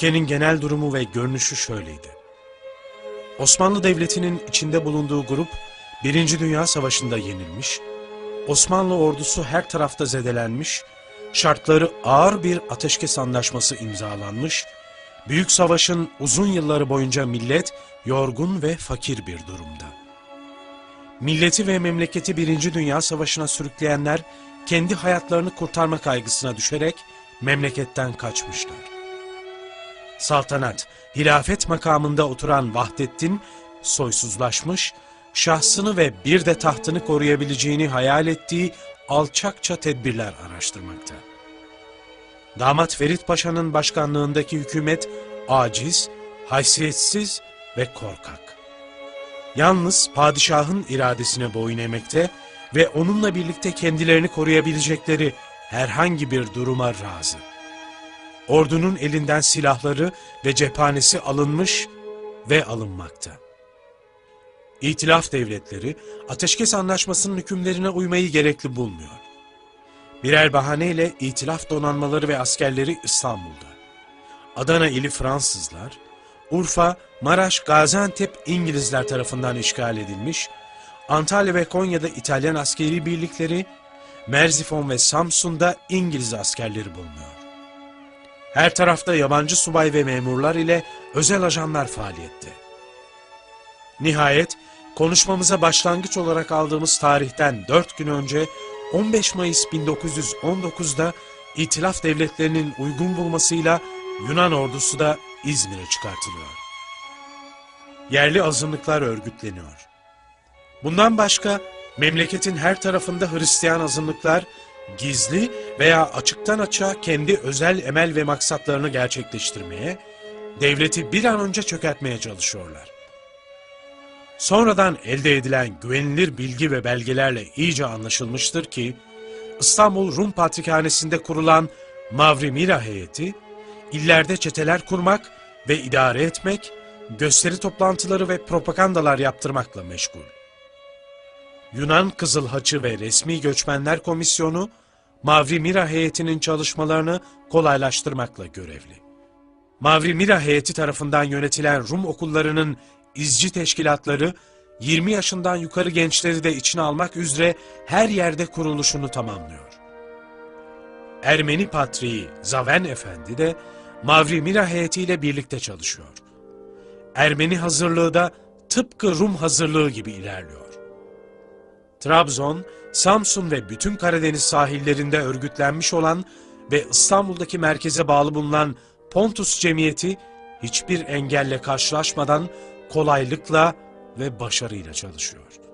Ülkenin genel durumu ve görünüşü şöyleydi. Osmanlı Devleti'nin içinde bulunduğu grup, Birinci Dünya Savaşı'nda yenilmiş, Osmanlı ordusu her tarafta zedelenmiş, şartları ağır bir ateşkes anlaşması imzalanmış, Büyük Savaş'ın uzun yılları boyunca millet yorgun ve fakir bir durumda. Milleti ve memleketi Birinci Dünya Savaşı'na sürükleyenler, kendi hayatlarını kurtarma kaygısına düşerek memleketten kaçmışlar. Saltanat, hilafet makamında oturan Vahdettin, soysuzlaşmış, şahsını ve bir de tahtını koruyabileceğini hayal ettiği alçakça tedbirler araştırmakta. Damat Ferit Paşa'nın başkanlığındaki hükümet aciz, haysiyetsiz ve korkak. Yalnız padişahın iradesine boyun eğmekte ve onunla birlikte kendilerini koruyabilecekleri herhangi bir duruma razı. Ordunun elinden silahları ve cephanesi alınmış ve alınmakta. İtilaf devletleri ateşkes anlaşmasının hükümlerine uymayı gerekli bulmuyor. Birer bahaneyle itilaf donanmaları ve askerleri İstanbul'da. Adana ili Fransızlar, Urfa, Maraş, Gaziantep İngilizler tarafından işgal edilmiş, Antalya ve Konya'da İtalyan askeri birlikleri, Merzifon ve Samsun'da İngiliz askerleri bulunuyor. Her tarafta yabancı subay ve memurlar ile özel ajanlar faaliyette. Nihayet konuşmamıza başlangıç olarak aldığımız tarihten 4 gün önce 15 Mayıs 1919'da İtilaf devletlerinin uygun bulmasıyla Yunan ordusu da İzmir'e çıkartılıyor. Yerli azınlıklar örgütleniyor. Bundan başka memleketin her tarafında Hristiyan azınlıklar gizli veya açıktan açığa kendi özel emel ve maksatlarını gerçekleştirmeye, devleti bir an önce çökertmeye çalışıyorlar. Sonradan elde edilen güvenilir bilgi ve belgelerle iyice anlaşılmıştır ki, İstanbul Rum Patrikhanesi'nde kurulan Mavri Mira heyeti, illerde çeteler kurmak ve idare etmek, gösteri toplantıları ve propagandalar yaptırmakla meşgul. Yunan Kızıl Haçı ve Resmi Göçmenler Komisyonu, Mavri Mira heyetinin çalışmalarını kolaylaştırmakla görevli. Mavri Mira heyeti tarafından yönetilen Rum okullarının izci teşkilatları 20 yaşından yukarı gençleri de içine almak üzere her yerde kuruluşunu tamamlıyor. Ermeni Patriği Zaven Efendi de Mavri Mira heyetiyle birlikte çalışıyor. Ermeni hazırlığı da tıpkı Rum hazırlığı gibi ilerliyor. Trabzon, Samsun ve bütün Karadeniz sahillerinde örgütlenmiş olan ve İstanbul'daki merkeze bağlı bulunan Pontus Cemiyeti hiçbir engelle karşılaşmadan kolaylıkla ve başarıyla çalışıyor.